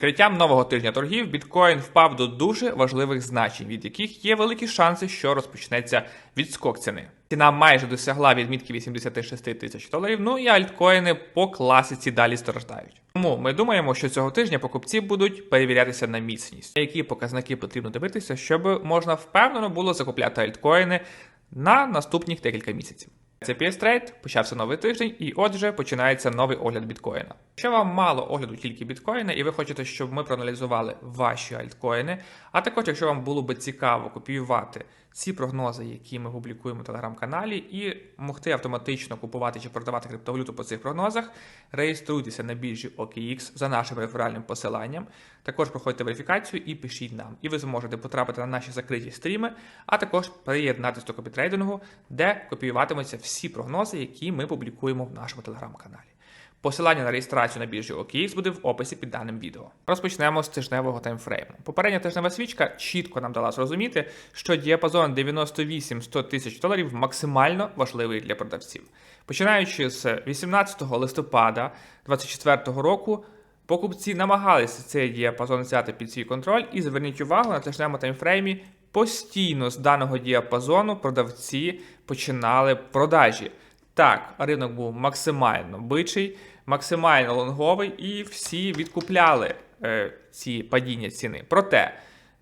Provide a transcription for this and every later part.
Відкриттям нового тижня торгів біткоін впав до дуже важливих значень, від яких є великі шанси, що розпочнеться відскок ціни. Ціна майже досягла відмітки 86 тисяч доларів. Ну і альткоїни по класиці далі страждають. Тому ми думаємо, що цього тижня покупці будуть перевірятися на міцність, які показники потрібно дивитися, щоб можна впевнено було закупляти альткоїни на наступних декілька місяців. Це PS Trade, почався новий тиждень, і отже починається новий огляд біткоїна. Якщо вам мало огляду тільки біткоїна, і ви хочете, щоб ми проаналізували ваші альткоїни, а також якщо вам було би цікаво копіювати ці прогнози, які ми публікуємо в телеграм-каналі, і могти автоматично купувати чи продавати криптовалюту по цих прогнозах, реєструйтеся на біржі OKX за нашим реферальним посиланням. Також проходьте верифікацію і пишіть нам. І ви зможете потрапити на наші закриті стріми, а також приєднатися до копітрейдингу, де копіюватимуться всі прогнози, які ми публікуємо в нашому телеграм-каналі. Посилання на реєстрацію на біржі OKX буде в описі під даним відео. Розпочнемо з тижневого таймфрейму. Попередня тижнева свічка чітко нам дала зрозуміти, що діапазон 98-100 тисяч доларів максимально важливий для продавців. Починаючи з 18 листопада 2024 року. Покупці намагалися цей діапазон взяти під свій контроль, і зверніть увагу на тижневому таймфреймі. Постійно з даного діапазону продавці починали продажі. Так, ринок був максимально бичий, максимально лонговий, і всі відкупляли е, ці падіння ціни. Проте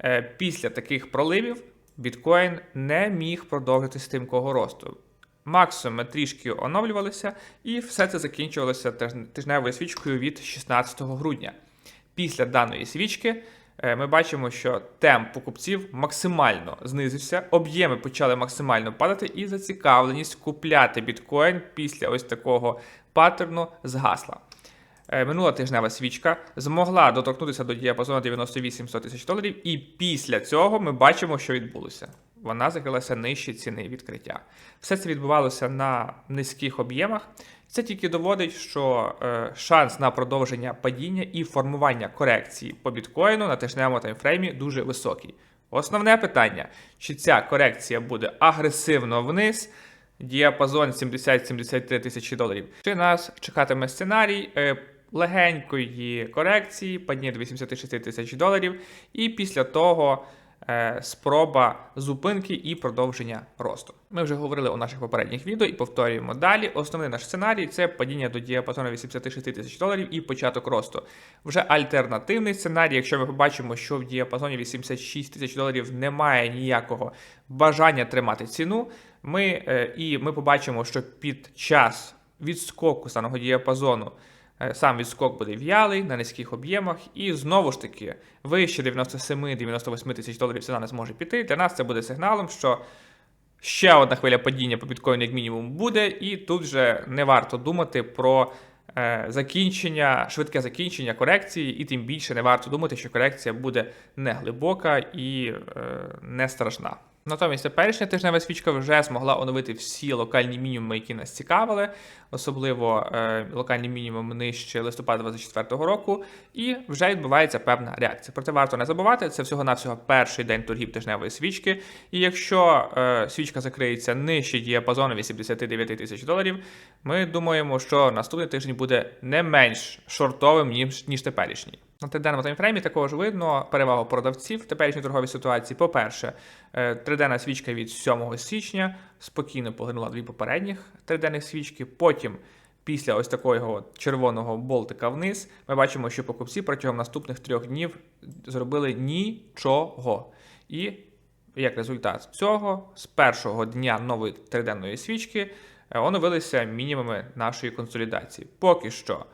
е, після таких проливів біткоін не міг продовжити стрімкого росту. Максимуми трішки оновлювалися, і все це закінчувалося тиж- тижневою свічкою від 16 грудня. Після даної свічки ми бачимо, що темп покупців максимально знизився, об'єми почали максимально падати, і зацікавленість купляти біткоін після ось такого паттерну згасла. Е, Минула тижнева свічка змогла доторкнутися до діапазону 98-100 тисяч доларів, і після цього ми бачимо, що відбулося. Вона закрилася нижче ціни відкриття. Все це відбувалося на низьких об'ємах. Це тільки доводить, що е, шанс на продовження падіння і формування корекції по біткоїну на тижневому таймфреймі дуже високий. Основне питання: чи ця корекція буде агресивно вниз, діапазон 70-73 тисячі доларів, чи нас чекатиме сценарій е, легенької корекції, падіння до 86 тисяч доларів, і після того спроба зупинки і продовження росту. Ми вже говорили у наших попередніх відео і повторюємо далі. Основний наш сценарій це падіння до діапазону 86 тисяч доларів і початок росту. Вже альтернативний сценарій, якщо ми побачимо, що в діапазоні 86 тисяч доларів немає ніякого бажання тримати ціну. Ми, е, і ми побачимо, що під час відскоку самого діапазону Е, Сам відскок буде в'ялий на низьких об'ємах, і знову ж таки вище 97-98 тисяч доларів ціна не зможе піти. Для нас це буде сигналом, що ще одна хвиля падіння по біткоїну, як мінімум, буде, і тут вже не варто думати про е, закінчення, швидке закінчення корекції, і тим більше не варто думати, що корекція буде не глибока і е, не страшна. Натомість теперішня тижнева свічка вже змогла оновити всі локальні мінімуми, які нас цікавили, особливо е, локальні мінімуми нижче листопада 2024 року, і вже відбувається певна реакція. Проте варто не забувати, це всього-навсього перший день торгів тижневої свічки. І якщо е, свічка закриється нижче діапазону 89 тисяч доларів, ми думаємо, що наступний тиждень буде не менш шортовим, ніж, ніж теперішній. На триденному таймфреймі також видно перевагу продавців в теперішній торговій ситуації. По-перше, е, триденна свічка від 7 січня спокійно поглинула дві попередніх триденних свічки. Потім, після ось такого червоного болтика вниз, ми бачимо, що покупці протягом наступних трьох днів зробили нічого. І як результат цього, з першого дня нової триденної свічки е, оновилися мінімуми нашої консолідації. Поки що.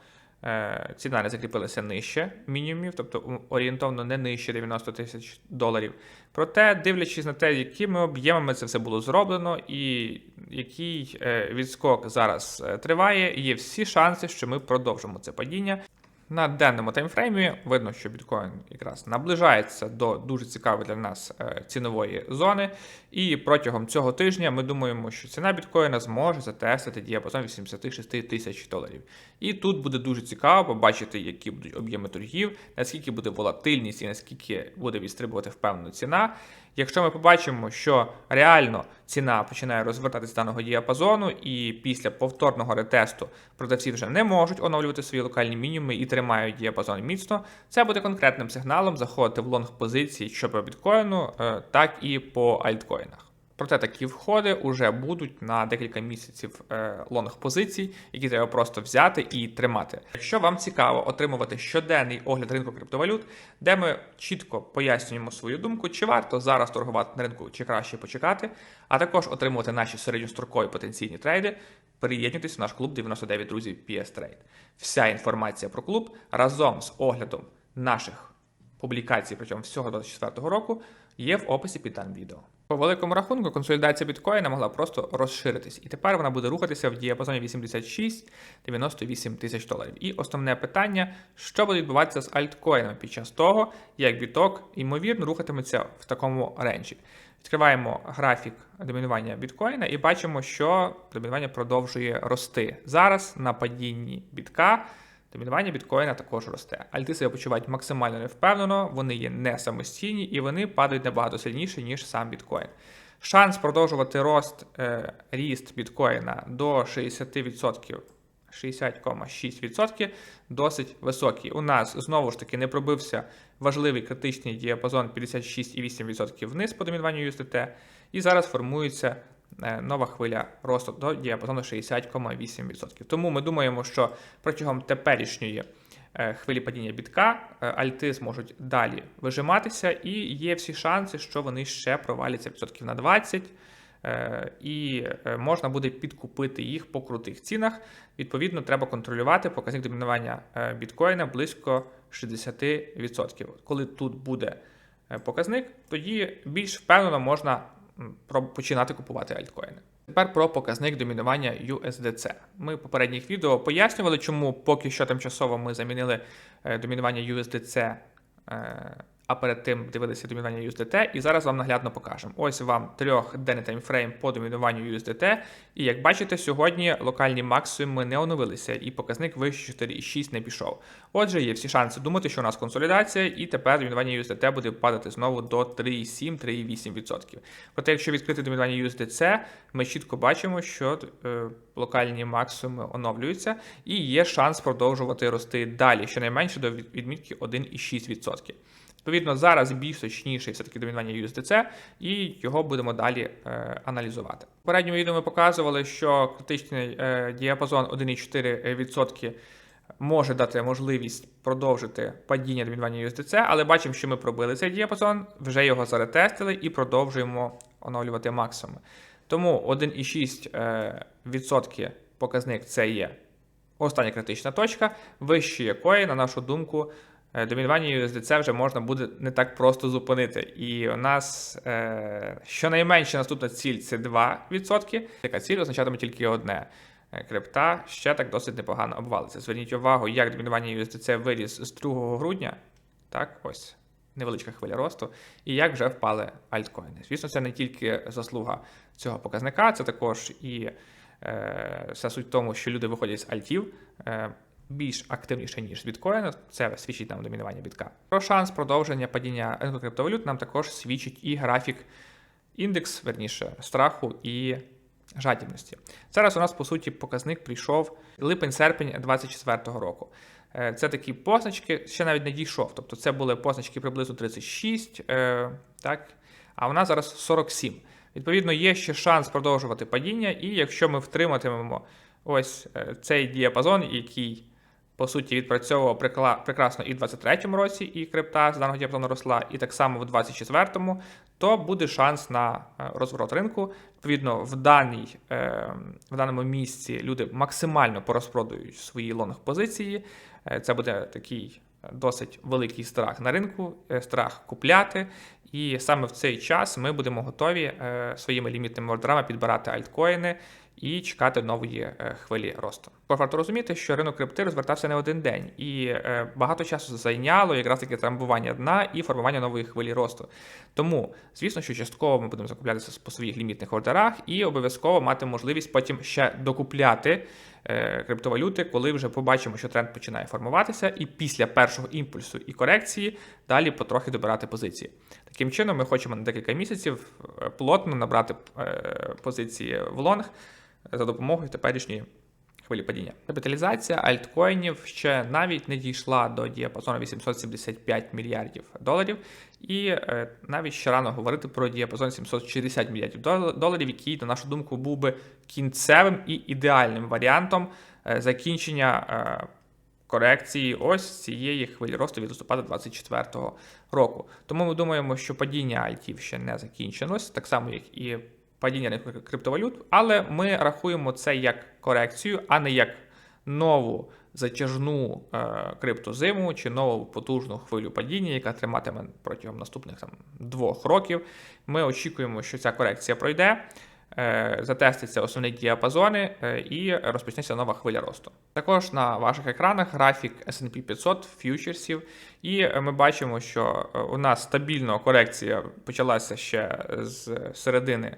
Е, ціна не закріпилася нижче мінімумів, тобто орієнтовно не нижче 90 тисяч доларів. Проте, дивлячись на те, якими об'ємами це все було зроблено, і який е, відскок зараз е, триває, є всі шанси, що ми продовжимо це падіння. На денному таймфреймі видно, що біткоін якраз наближається до дуже цікавої для нас е, цінової зони. І протягом цього тижня ми думаємо, що ціна біткоїна зможе затестити діапазон 86 тисяч доларів. І тут буде дуже цікаво побачити, які будуть об'єми торгів, наскільки буде волатильність і наскільки буде відстрибувати впевнена ціна. Якщо ми побачимо, що реально ціна починає розвертатися з даного діапазону, і після повторного ретесту продавці вже не можуть оновлювати свої локальні мінімуми і тримають діапазон міцно, це буде конкретним сигналом заходити в лонг позиції що по біткоїну, е, так і по альткоїнах. Проте такі входи вже будуть на декілька місяців е, лонг позицій, які треба просто взяти і тримати. Якщо вам цікаво отримувати щоденний огляд ринку криптовалют, де ми чітко пояснюємо свою думку, чи варто зараз торгувати на ринку, чи краще почекати, а також отримувати наші середньострокові потенційні трейди, приєднуйтесь в наш клуб 99 друзів PS Trade. Вся інформація про клуб разом з оглядом наших публікацій протягом всього 2024 року є в описі під даним відео. По великому рахунку консолідація біткоїна могла просто розширитись, і тепер вона буде рухатися в діапазоні 86-98 тисяч доларів. І основне питання, що буде відбуватися з альткоїнами під час того, як біток ймовірно рухатиметься в такому ренджі. Відкриваємо графік домінування біткоїна і бачимо, що домінування продовжує рости. Зараз на падінні бітка. Домінування біткоїна також росте. Альти себе почувають максимально невпевнено, вони є не самостійні і вони падають набагато сильніше, ніж сам біткоін. Шанс продовжувати рост е, ріст біткоїна до 60%. 60,6% досить високий. У нас знову ж таки не пробився важливий критичний діапазон 56,8% вниз по домінуванню USDT, і зараз формується нова хвиля росту до діапазону 60,8%. Тому ми думаємо, що протягом теперішньої е, хвилі падіння бітка е, альти зможуть далі вижиматися, і є всі шанси, що вони ще проваляться відсотків на 20%. І можна буде підкупити їх по крутих цінах. Відповідно, треба контролювати показник домінування біткоїна близько 60%. Коли тут буде показник, тоді більш впевнено можна починати купувати альткоїни. Тепер про показник домінування USDC. Ми в попередніх відео пояснювали, чому поки що тимчасово ми замінили е, домінування USDC а перед тим дивилися домінування USDT, і зараз вам наглядно покажемо. Ось вам трьохденний таймфрейм по домінуванню USDT. І як бачите, сьогодні локальні максимуми не оновилися, і показник вище 4,6 не пішов. Отже, є всі шанси думати, що у нас консолідація, і тепер домінування USDT буде падати знову до 3,7-3,8%. Проте, якщо відкрити домінування USDC, ми чітко бачимо, що е, локальні максимуми оновлюються, і є шанс продовжувати рости далі, щонайменше до відмітки 1,6%. Відповідно, зараз більш точніше все-таки домінування USDC, і його будемо далі е, аналізувати. В передньому відео ми показували, що критичний е, діапазон 1,4% може дати можливість продовжити падіння домінування USDC, але бачимо, що ми пробили цей діапазон, вже його заретестили і продовжуємо оновлювати максимум. Тому 1,6% е, показник це є остання критична точка, вище якої, на нашу думку, домінування USDC вже можна буде не так просто зупинити. І у нас е, щонайменше наступна ціль це 2%. Така ціль означатиме тільки одне. Е, крипта ще так досить непогано обвалиться. Зверніть увагу, як домінування USDC виріс з 2 грудня. Так, ось невеличка хвиля росту, і як вже впали альткоїни. Звісно, це не тільки заслуга цього показника, це також і е, вся суть в тому, що люди виходять з альтів. Е, більш активніше, ніж з біткоїна. Це свідчить нам домінування бітка. Про шанс продовження падіння криптовалют нам також свідчить і графік індекс, верніше, страху і жадібності. Зараз у нас, по суті, показник прийшов липень-серпень 2024 року. Е, це такі позначки, ще навіть не дійшов. Тобто це були позначки приблизно 36, е, так, а вона зараз 47. Відповідно, є ще шанс продовжувати падіння, і якщо ми втриматимемо ось е, цей діапазон, який по суті, відпрацьовував прекрасно і в 23-му році, і крипта з даного діапазону росла, і так само в 24-му, то буде шанс на е, розворот ринку. Відповідно, в даній, е, в даному місці люди максимально порозпродають свої лонг позиції. Е, це буде такий досить великий страх на ринку, страх купляти. І саме в цей час ми будемо готові своїми лімітними ордерами підбирати альткоїни і чекати нової е, хвилі росту. Варто розуміти, що ринок крипти розвертався не один день, і е, багато часу зайняло якраз таки трамбування дна і формування нової хвилі росту. Тому, звісно, що частково ми будемо закуплятися по своїх лімітних ордерах і обов'язково мати можливість потім ще докупляти е, криптовалюти, коли вже побачимо, що тренд починає формуватися, і після першого імпульсу і корекції далі потрохи добирати позиції. Таким чином, ми хочемо на декілька місяців плотно набрати позиції в лонг за допомогою теперішньої хвилі падіння. Капіталізація альткоїнів ще навіть не дійшла до діапазону 875 мільярдів доларів, і е, навіть ще рано говорити про діапазон 760 мільярдів доларів, який, на нашу думку, був би кінцевим і ідеальним варіантом е, закінчення. Е, Корекції ось цієї хвилі росту від листопада 2024 року. Тому ми думаємо, що падіння альтів ще не закінчилось, так само як і падіння ринку криптовалют, але ми рахуємо це як корекцію, а не як нову затяжну е, криптозиму чи нову потужну хвилю падіння, яка триматиме протягом наступних там двох років. Ми очікуємо, що ця корекція пройде. е, Затеститься основні діапазони е, і розпочнеться нова хвиля росту. Також на ваших екранах графік S&P 500 фьючерсів, і ми бачимо, що у нас стабільно корекція почалася ще з середини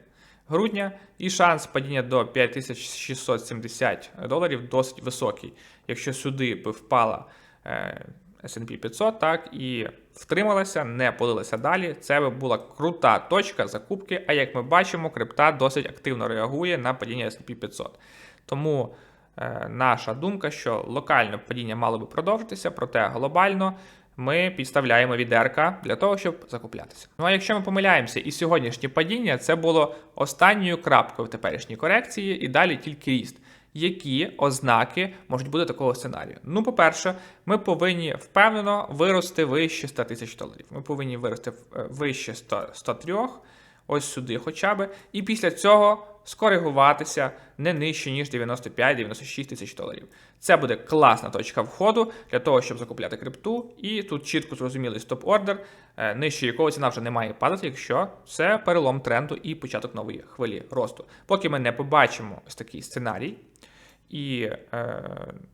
грудня, і шанс падіння до 5670 доларів досить високий. Якщо сюди би впала е, S&P 500, так і втрималася, не полилася далі. Це би була крута точка закупки. А як ми бачимо, крипта досить активно реагує на падіння S&P 500. Тому е, наша думка, що локально падіння мало би продовжитися, проте глобально ми підставляємо відерка для того, щоб закуплятися. Ну а якщо ми помиляємося, і сьогоднішнє падіння це було останньою крапкою в теперішній корекції, і далі тільки ріст. Які ознаки можуть бути такого сценарію? Ну, по-перше, ми повинні впевнено вирости вище 100 тисяч доларів. Ми повинні вирости е, вище 100, 103, ось сюди хоча б, і після цього скоригуватися не нижче, ніж 95-96 тисяч доларів. Це буде класна точка входу для того, щоб закупляти крипту, і тут чітко зрозумілий стоп-ордер, е, нижче якого ціна вже не має падати, якщо це перелом тренду і початок нової хвилі росту. Поки ми не побачимо ось такий сценарій. І е,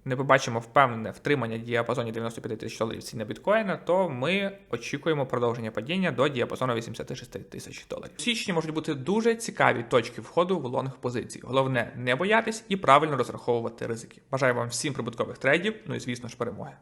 не побачимо впевнене втримання діапазоні 95 тисяч доларів ціни біткоїна, то ми очікуємо продовження падіння до діапазону 86 тисяч доларів. У січні можуть бути дуже цікаві точки входу в лонг позицій. Головне не боятись і правильно розраховувати ризики. Бажаю вам всім прибуткових трейдів, ну і звісно ж перемоги.